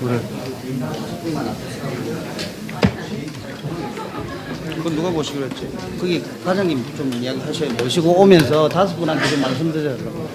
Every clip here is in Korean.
그래. 그건 누가 모시기로 했지? 거기 과장님 좀 이야기 하셔야 모시고 오면서 다섯 분한테 좀 말씀드리라고.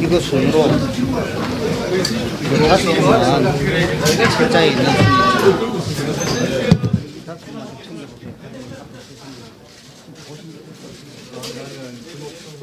이거 손으로 다섯 분만 철자에 있는 손이 철 Спасибо.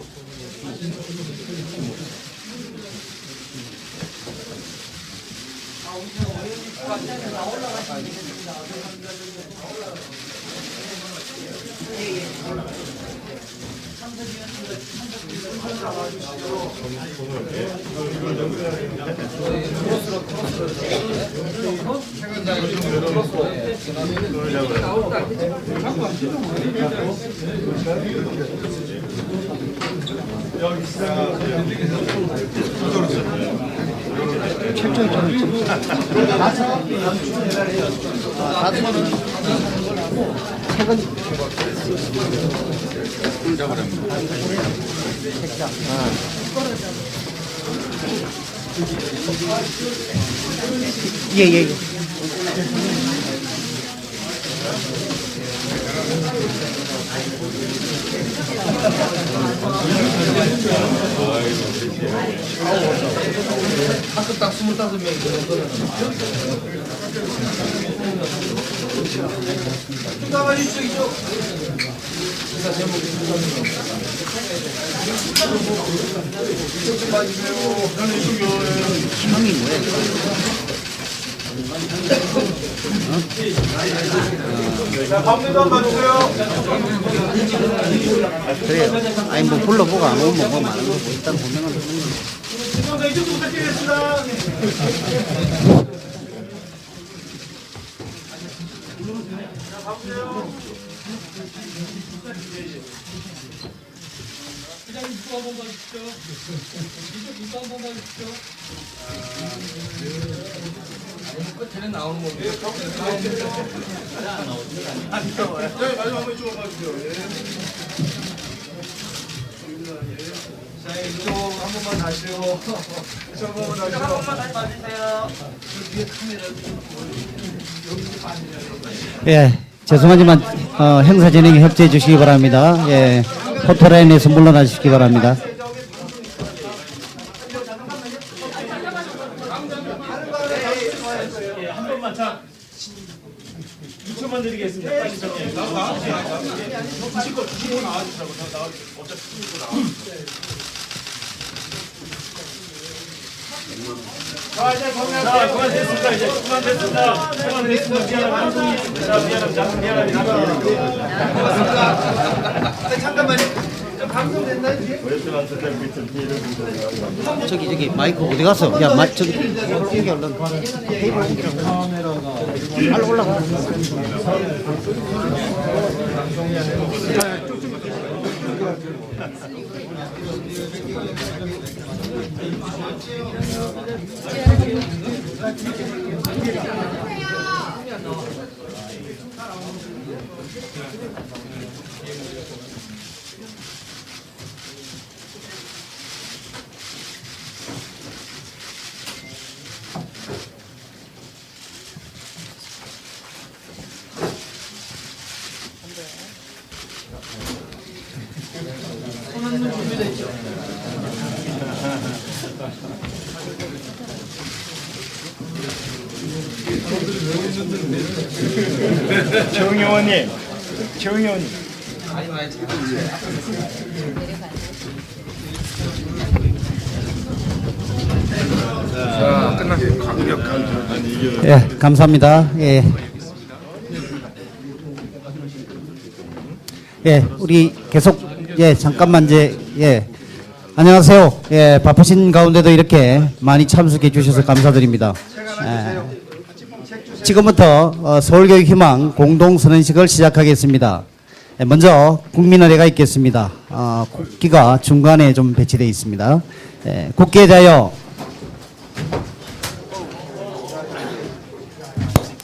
최근 예예 예. 학급 딱 25명이 되는 거는 누가 이쪽 이쪽 인사 제목이 이쪽 좀 봐주세요 형이 뭐야? 자 가운데도 한번 봐주세요 그래요. 아니 뭐 불러보고 안 오면 뭐 많은 거뭐 일단 보면은. 죄송합니다 이쪽 부탁드리겠습니다 입구 한번 봐주십시오. 이쪽 입구 한번 봐주십시오. 끝에는 나오는 건데 네 마지막 한번 이쪽으로 봐주세요 예. 자 이쪽 한 번만 다시요 한 번만 다시요 한 번만 다시 봐주세요 예, 죄송하지만 어, 행사 진행에 협조해 주시기 바랍니다. 예, 포토라인에서 물러나 주시기 바랍니다. 한 번만 자 2초만 드리겠습니다. 빨리 정리해. 나와. 주실 거 주시고 나와주시라고. 나와. 어차피 주시고 나와. 자 그만 됐습니다. 이제 그만 됐습니다. 그만 됐습니다. 미안합니다. 자 미안합니다. 미안합니다. 잠깐만요 방송 됐나 이제? 저기 저기 마이크 어디 갔어? 야, 마 저기 여기 얼른 테이블 옮기라고. 빨리 올라가. 의원님. 정의 의원님. 자 끝나서 강력한 예, 감사합니다. 예. 예, 우리 계속 예, 잠깐만 이제 예. 안녕하세요. 예, 바쁘신 가운데도 이렇게 많이 참석해 주셔서 감사드립니다. 예, 지금부터 어, 서울교육희망 공동선언식을 시작하겠습니다. 예, 먼저 국민의례가 있겠습니다. 어, 국기가 중간에 좀 배치되어 있습니다. 예, 국기에 대하여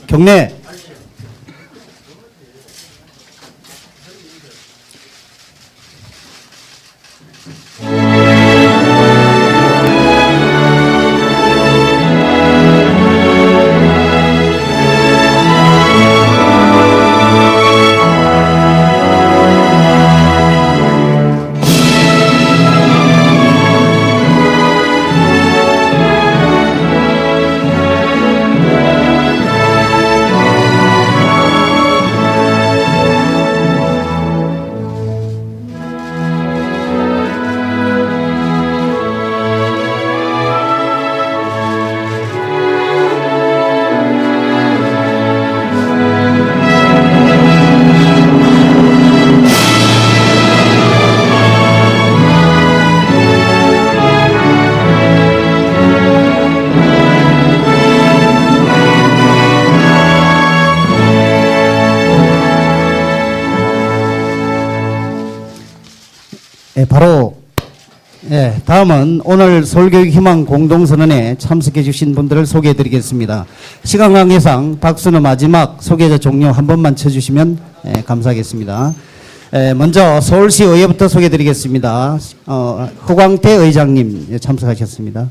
경례 예, 바로 예, 다음은 오늘 서울교육 희망 공동선언에 참석해 주신 분들을 소개해 드리겠습니다. 시간 관계상 박수는 마지막 소개자 종료 한 번만 쳐주시면 예, 감사하겠습니다. 예, 먼저 서울시 의회부터 소개해 드리겠습니다. 어, 허광태 의장님 예, 참석하셨습니다.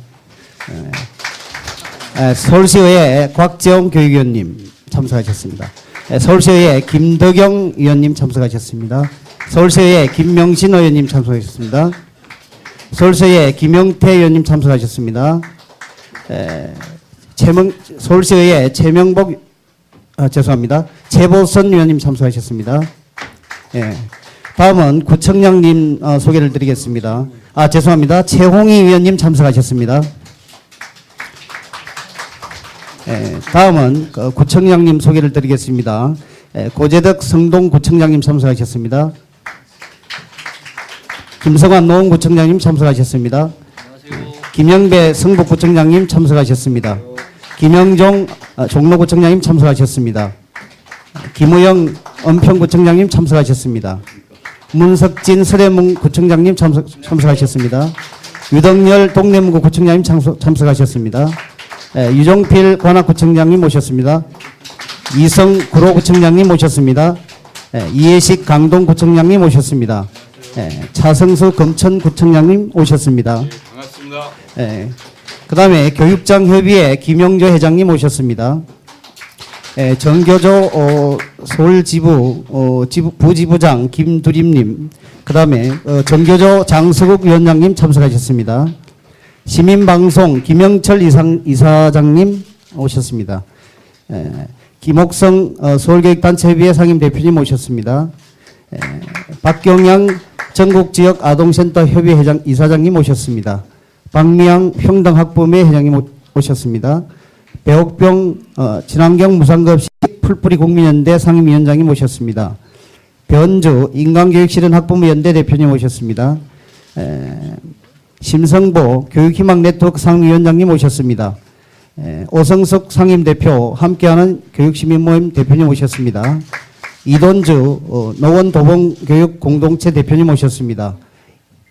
예, 예, 서울시의회 곽재홍 교육위원님 참석하셨습니다. 예, 서울시의회 김덕영 위원님 참석하셨습니다. 서울시의회 김명신 의원님 참석하셨습니다. 서울시의회 김영태 의원님 참석하셨습니다. 에, 최명, 서울시의회 최명복 아, 죄송합니다. 최보선 의원님 참석하셨습니다. 예. 다음은 구청장님 어, 소개를 드리겠습니다. 아 죄송합니다. 최홍희 의원님 참석하셨습니다. 예, 다음은 그 구청장님 소개를 드리겠습니다. 예, 고재덕 성동구청장님 참석하셨습니다. 김성환 노원구청장님 참석하셨습니다. 김영배 성북구청장님 참석하셨습니다. 김영종 어, 종로구청장님 참석하셨습니다. 김우영 은평구청장님 참석하셨습니다. 문석진 서대문 구청장님 참석, 참석하셨습니다. 유덕열 동래문구 구청장님 참석, 참석하셨습니다. 예, 유종필 관악구청장님 모셨습니다. 이성 구로구청장님 모셨습니다. 예, 이해식 강동구청장님 모셨습니다. 예, 차성수 검천구청장님 오셨습니다. 반갑습니다. 예, 그 다음에 교육장 협의회 김영조 회장님 오셨습니다. 예, 정교조 어, 서울지부 어, 지부, 부지부장 김두림님, 그 다음에 어, 정교조 장서국 위원장님 참석하셨습니다. 시민방송 김영철 이상, 이사장님 오셨습니다. 예, 김옥성 어, 서울교육단체협의회 상임대표님 오셨습니다. 예, 박경양 전국지역 아동센터 협의 회장 이사장님 오셨습니다. 박미양 평등학부회 회장님 오- 오셨습니다. 배옥병 어, 친환경 무상급식 풀뿌리 국민연대 상임위원장님 오셨습니다. 변주 인간교육실현 학부모 연대 대표님 오셨습니다. 에, 심성보 교육희망 네트워크 상임위원장님 오셨습니다. 에, 오성석 상임대표 함께하는 교육시민모임 대표님 오셨습니다. 이돈주 어, 노원도봉교육 공동체 대표님 오셨습니다.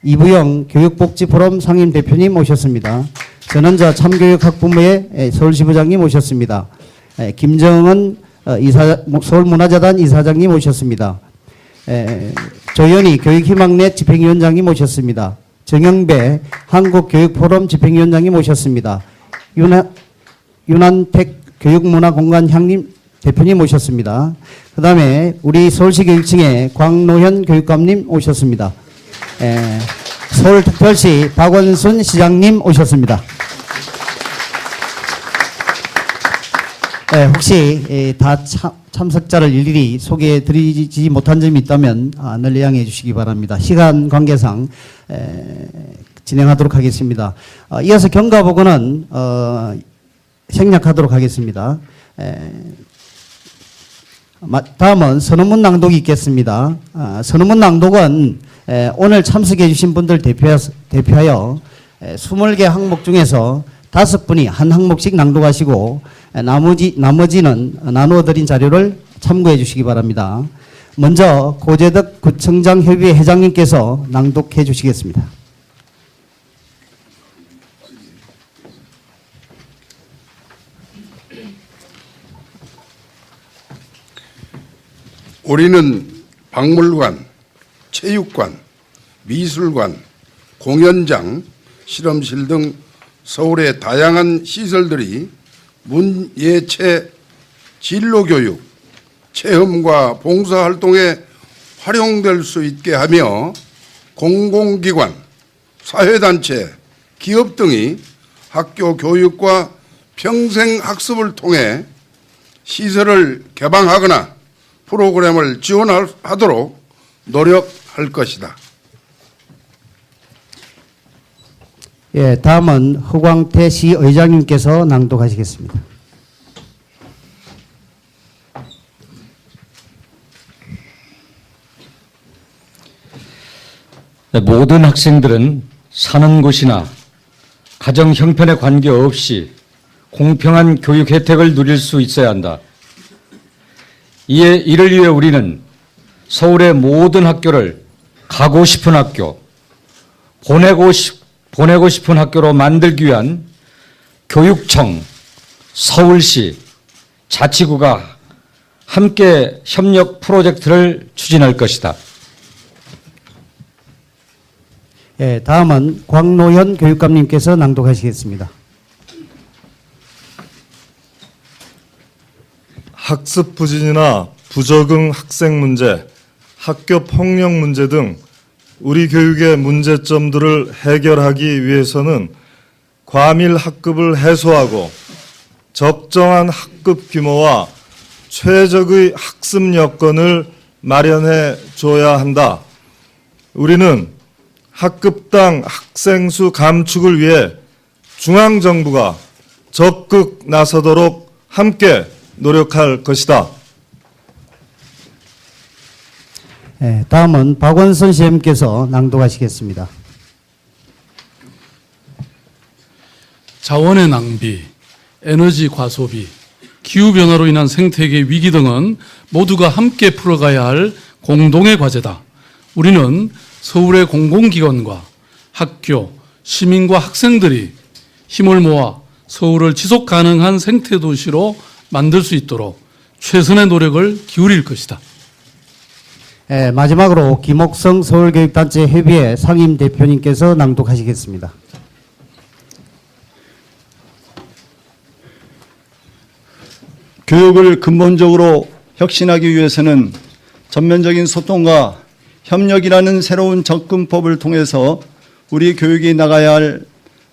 이부영 교육복지포럼 상임 대표님 오셨습니다. 전원자 참교육학부모의 에, 서울지부장님 오셨습니다. 에, 김정은 어, 이사, 서울문화재단 이사장님 오셨습니다. 에, 조현희 교육희망net 집행위원장님 오셨습니다. 정영배 한국교육포럼 집행위원장님 오셨습니다. 윤하, 윤한택 교육문화공간향님 대표님 오셨습니다. 그 다음에 우리 서울시 교육청의 광노현 교육감님 오셨습니다. 에, 서울특별시 박원순 시장님 오셨습니다. 에, 혹시 에, 다 참, 참석자를 일일이 소개해 드리지 못한 점이 있다면 아, 늘 양해해 주시기 바랍니다. 시간 관계상 에, 진행하도록 하겠습니다. 어, 이어서 경과보고는 어, 생략하도록 하겠습니다. 에, 마- 다음은 선언문 낭독이 있겠습니다. 아, 선언문 낭독은 에, 오늘 참석해 주신 분들 대표하, 대표하여 에, 20개 항목 중에서 다섯 분이 한 항목씩 낭독하시고 에, 나머지, 나머지는 나누어 드린 자료를 참고해 주시기 바랍니다. 먼저 고재덕 구청장 협의회 회장님께서 낭독해 주시겠습니다. 우리는 박물관, 체육관, 미술관, 공연장, 실험실 등 서울의 다양한 시설들이 문예체 진로교육, 체험과 봉사활동에 활용될 수 있게 하며 공공기관, 사회단체, 기업 등이 학교 교육과 평생 학습을 통해 시설을 개방하거나 프로그램을 지원하도록 노력할 것이다. 예, 다음은 허광태 시 의장님께서 낭독하시겠습니다. 네, 모든 학생들은 사는 곳이나 가정 형편에 관계없이 공평한 교육 혜택을 누릴 수 있어야 한다. 이에 이를 위해 우리는 서울의 모든 학교를 가고 싶은 학교, 보내고 싶, 보내고 싶은 학교로 만들기 위한 교육청, 서울시, 자치구가 함께 협력 프로젝트를 추진할 것이다. 예, 다음은 광노현 교육감님께서 낭독하시겠습니다. 학습 부진이나 부적응 학생 문제, 학교 폭력 문제 등 우리 교육의 문제점들을 해결하기 위해서는 과밀 학급을 해소하고 적정한 학급 규모와 최적의 학습 여건을 마련해 줘야 한다. 우리는 학급당 학생 수 감축을 위해 중앙정부가 적극 나서도록 함께 노력할 것이다. 예, 다음은 박원선 시장님께서 낭독하시겠습니다. 자원의 낭비, 에너지 과소비, 기후변화로 인한 생태계 위기 등은 모두가 함께 풀어가야 할 공동의 과제다. 우리는 서울의 공공기관과 학교, 시민과 학생들이 힘을 모아 서울을 지속 가능한 생태 도시로 만들 수 있도록 최선의 노력을 기울일 것이다. 예, 마지막으로 김옥성 서울교육단체 협의회 상임 대표님께서 낭독하시겠습니다. 교육을 근본적으로 혁신하기 위해서는 전면적인 소통과 협력이라는 새로운 접근법을 통해서 우리 교육이 나가야 할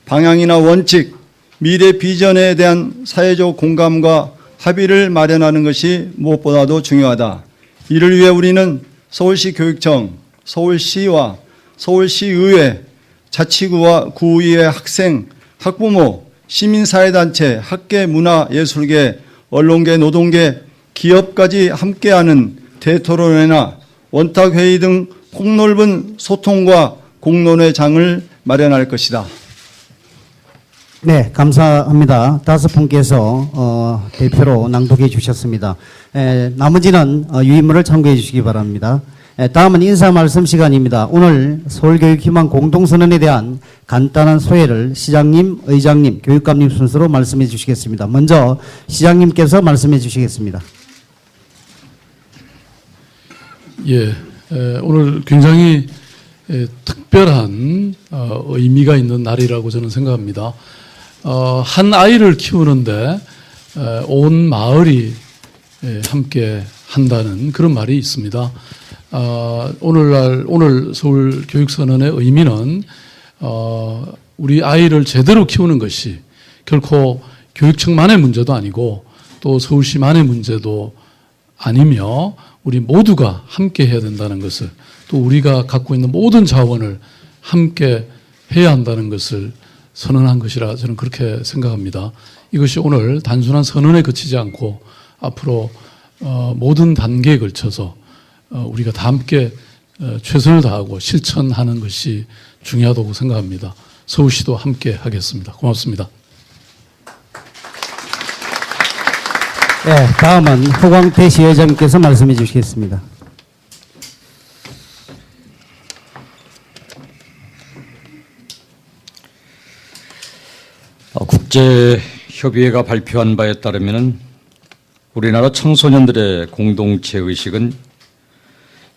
방향이나 원칙, 미래 비전에 대한 사회적 공감과 합의를 마련하는 것이 무엇보다도 중요하다. 이를 위해 우리는 서울시 교육청, 서울시와 서울시의회, 자치구와 구의회 학생, 학부모, 시민사회단체, 학계, 문화, 예술계, 언론계, 노동계, 기업까지 함께하는 대토론회나 원탁회의 등 폭넓은 소통과 공론회 장을 마련할 것이다. 네, 감사합니다. 다섯 분께서 어, 대표로 낭독해 주셨습니다. 에, 나머지는 어, 유인물을 참고해 주시기 바랍니다. 에, 다음은 인사 말씀 시간입니다. 오늘 서울교육희망 공동선언에 대한 간단한 소회를 시장님, 의장님, 교육감님 순서로 말씀해 주시겠습니다. 먼저 시장님께서 말씀해 주시겠습니다. 예, 에, 오늘 굉장히 에, 특별한 어, 의미가 있는 날이라고 저는 생각합니다. 어, 한 아이를 키우는데 에, 온 마을이 에, 함께 한다는 그런 말이 있습니다. 어, 오늘날 오늘 서울 교육선언의 의미는 어, 우리 아이를 제대로 키우는 것이 결코 교육청만의 문제도 아니고 또 서울시만의 문제도 아니며 우리 모두가 함께 해야 된다는 것을 또 우리가 갖고 있는 모든 자원을 함께 해야 한다는 것을 선언한 것이라 저는 그렇게 생각합니다. 이것이 오늘 단순한 선언에 그치지 않고 앞으로 어, 모든 단계에 걸쳐서 어, 우리가 다 함께 어, 최선을 다하고 실천하는 것이 중요하다고 생각합니다. 서울시도 함께 하겠습니다. 고맙습니다. 예, 다음은 허광태 시회장께서 말씀해 주시겠습니다. 어, 국제협의회가 발표한 바에 따르면 우리나라 청소년들의 공동체 의식은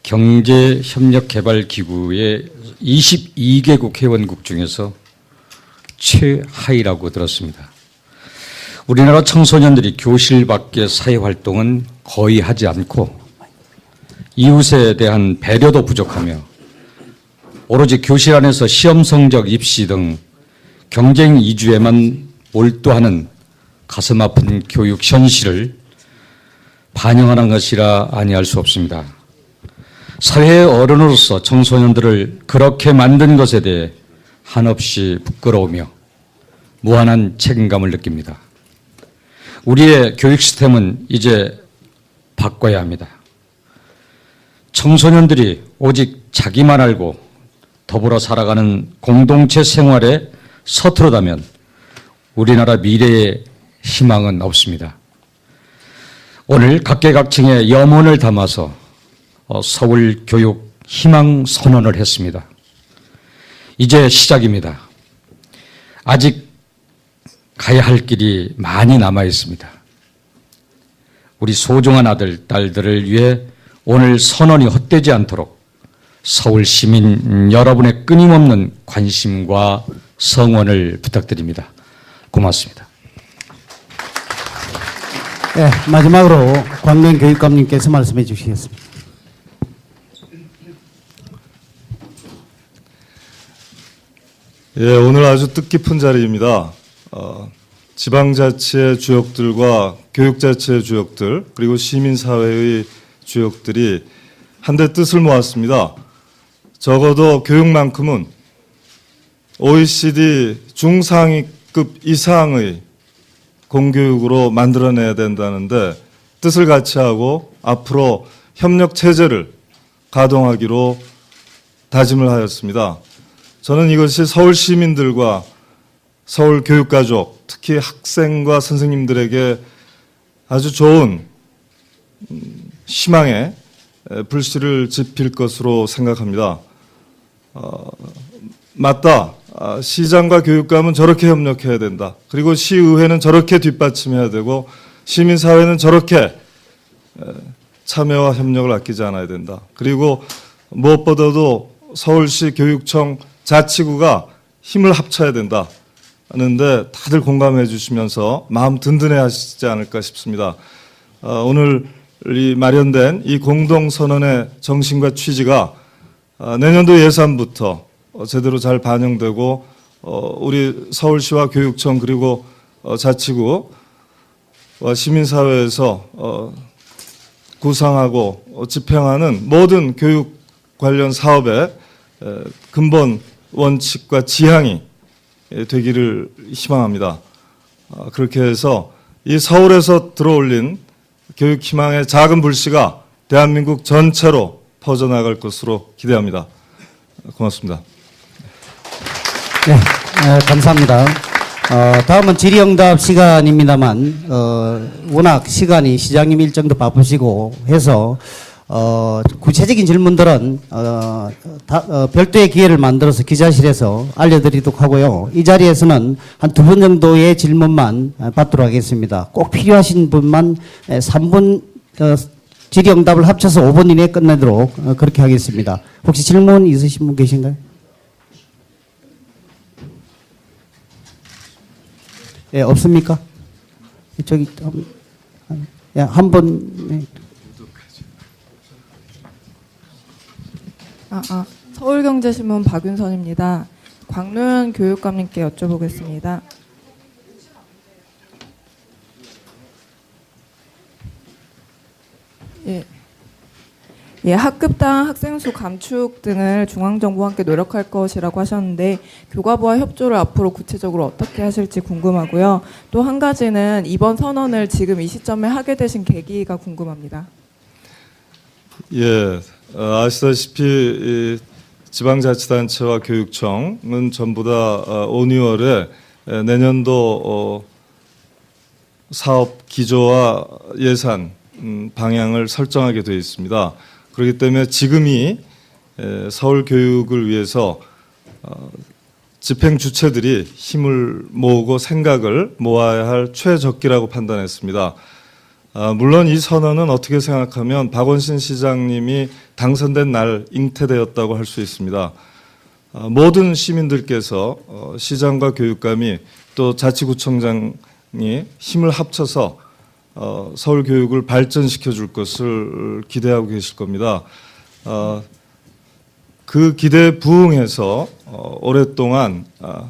경제협력개발기구의 22개국 회원국 중에서 최하위라고 들었습니다. 우리나라 청소년들이 교실 밖의 사회활동은 거의 하지 않고 이웃에 대한 배려도 부족하며 오로지 교실 안에서 시험 성적 입시 등 경쟁 이주에만 몰두하는 가슴 아픈 교육 현실을 반영하는 것이라 아니할 수 없습니다. 사회의 어른으로서 청소년들을 그렇게 만든 것에 대해 한없이 부끄러우며 무한한 책임감을 느낍니다. 우리의 교육 시스템은 이제 바꿔야 합니다. 청소년들이 오직 자기만 알고 더불어 살아가는 공동체 생활에 서투르다면 우리나라 미래의 희망은 없습니다. 오늘 각계각층의 염원을 담아서 어, 서울 교육 희망 선언을 했습니다. 이제 시작입니다. 아직 가야 할 길이 많이 남아 있습니다. 우리 소중한 아들, 딸들을 위해 오늘 선언이 헛되지 않도록 서울 시민 여러분의 끊임없는 관심과 성원을 부탁드립니다. 고맙습니다. 예, 마지막으로 광명 교육감님께서 말씀해 주시겠습니다. 예, 오늘 아주 뜻깊은 자리입니다. 어, 지방자치의 주역들과 교육자치의 주역들 그리고 시민사회의 주역들이 한데 뜻을 모았습니다. 적어도 교육만큼은 OECD 중상위 급 이상의 공교육으로 만들어내야 된다는데 뜻을 같이 하고 앞으로 협력 체제를 가동하기로 다짐을 하였습니다. 저는 이것이 서울 시민들과 서울 교육가족, 특히 학생과 선생님들에게 아주 좋은 음, 희망의 에, 불씨를 지필 것으로 생각합니다. 어, 맞다. 아, 시장과 교육감은 저렇게 협력해야 된다. 그리고 시의회는 저렇게 뒷받침해야 되고 시민사회는 저렇게 에, 참여와 협력을 아끼지 않아야 된다. 그리고 무엇보다도 서울시 교육청 자치구가 힘을 합쳐야 된다. 하는데 다들 공감해 주시면서 마음 든든해 하시지 않을까 싶습니다. 어, 오늘 이 마련된 이 공동선언의 정신과 취지가 어, 내년도 예산부터 어, 제대로 잘 반영되고 어, 우리 서울시와 교육청 그리고 어, 자치구와 시민사회에서 어, 구상하고 어, 집행하는 모든 교육 관련 사업의 에, 근본 원칙과 지향이 에, 되기를 희망합니다. 아, 그렇게 해서 이 서울에서 들어올린 교육 희망의 작은 불씨가 대한민국 전체로 퍼져나갈 것으로 기대합니다. 고맙습니다. 네, 어, 감사합니다. 어, 다음은 질의응답 시간입니다만 어, 워낙 시간이 시장님 일정도 바쁘시고 해서 어, 구체적인 질문들은 어, 다, 어, 별도의 기회를 만들어서 기자실에서 알려드리도록 하고요. 이 자리에서는 한 두 분 정도의 질문만 어, 받도록 하겠습니다. 꼭 필요하신 분만 3분 어, 질의응답을 합쳐서 5분 이내에 끝내도록 어, 그렇게 하겠습니다. 혹시 질문 있으신 분 계신가요? 예, 없습니까? 저기 예, 한 번. 네. 아, 아, 서울경제신문 박윤선입니다. 광노현 교육감님께 여쭤보겠습니다. 예. 예, 학급당 학생 수 감축 등을 중앙정부와 함께 노력할 것이라고 하셨는데 교과부와 협조를 앞으로 구체적으로 어떻게 하실지 궁금하고요. 또 한 가지는 이번 선언을 지금 이 시점에 하게 되신 계기가 궁금합니다. 예, 어, 아시다시피 이 지방자치단체와 교육청은 전부 다 어, 5, 6월에 내년도 어, 사업 기조와 예산 음, 방향을 설정하게 되어 있습니다. 그렇기 때문에 지금이 에, 서울 교육을 위해서 어, 집행 주체들이 힘을 모으고 생각을 모아야 할 최적기라고 판단했습니다. 아, 물론 이 선언은 어떻게 생각하면 박원신 시장님이 당선된 날 잉태되었다고 할 수 있습니다. 아, 모든 시민들께서 어, 시장과 교육감이 또 자치구청장이 힘을 합쳐서 어, 서울 교육을 발전시켜 줄 것을 기대하고 계실 겁니다. 어, 그 기대에 부응해서 어, 오랫동안 아,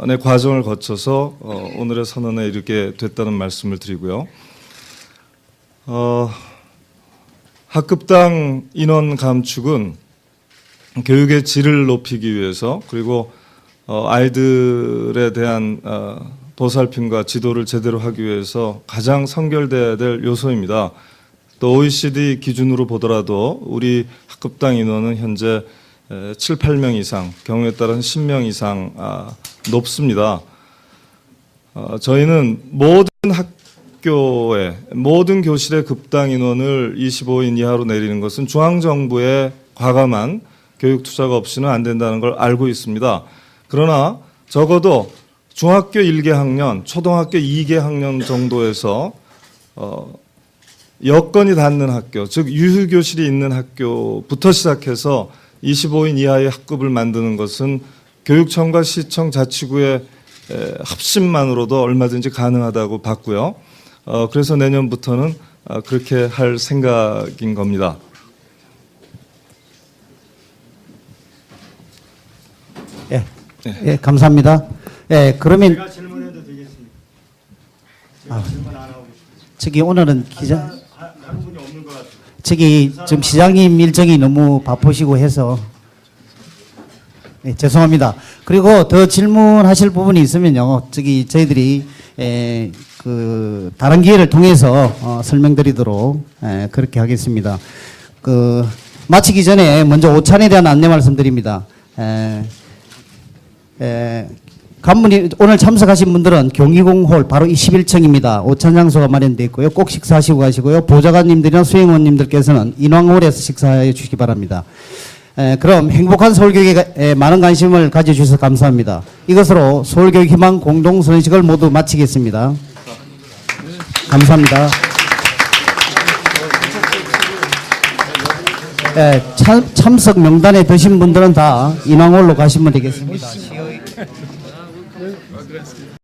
의 과정을 거쳐서 어, 오늘의 선언에 이르게 됐다는 말씀을 드리고요. 어, 학급당 인원 감축은 교육의 질을 높이기 위해서 그리고 어, 아이들에 대한 어, 보살핌과 지도를 제대로 하기 위해서 가장 선결돼야 될 요소입니다. 또 OECD 기준으로 보더라도 우리 학급당 인원은 현재 에, 7, 8명 이상, 경우에 따라서 10명 이상 아, 높습니다. 어, 저희는 모든 학교에 모든 교실의 급당 인원을 25인 이하로 내리는 것은 중앙 정부의 과감한 교육 투자가 없이는 안 된다는 걸 알고 있습니다. 그러나 적어도 중학교 1개 학년, 초등학교 2개 학년 정도에서 어, 여건이 닿는 학교, 즉 유휴 교실이 있는 학교부터 시작해서 25인 이하의 학급을 만드는 것은 교육청과 시청 자치구의 에, 합심만으로도 얼마든지 가능하다고 봤고요. 어, 그래서 내년부터는 어, 그렇게 할 생각인 겁니다. 예, 예, 감사합니다. 예, 그러면 제가 질문해도 되겠습니까? 제가 질문 안 하고 저기 오늘은 기자 하- 하는 분이 없는 것 같아요. 저기 지금 시장님 일정이 너무 바쁘시고 해서 네, 죄송합니다. 그리고 더 질문하실 부분이 있으면요, 저기 저희들이 에, 그 다른 기회를 통해서 어, 설명드리도록 에, 그렇게 하겠습니다. 그 마치기 전에 먼저 오찬에 대한 안내 말씀드립니다. 에, 에, 간문이 오늘 참석하신 분들은 경희공홀 바로 21층입니다. 오찬 장소가 마련되어 있고요. 꼭 식사하시고 가시고요. 보좌관님들이나 수행원님들께서는 인왕홀에서 식사해 주시기 바랍니다. 에, 그럼 행복한 서울교육에 에, 많은 관심을 가져주셔서 감사합니다. 이것으로 서울교육 희망 공동선식을 모두 마치겠습니다. 감사합니다. 에, 참, 참석 명단에 드신 분들은 다 인왕홀로 가시면 되겠습니다. interested.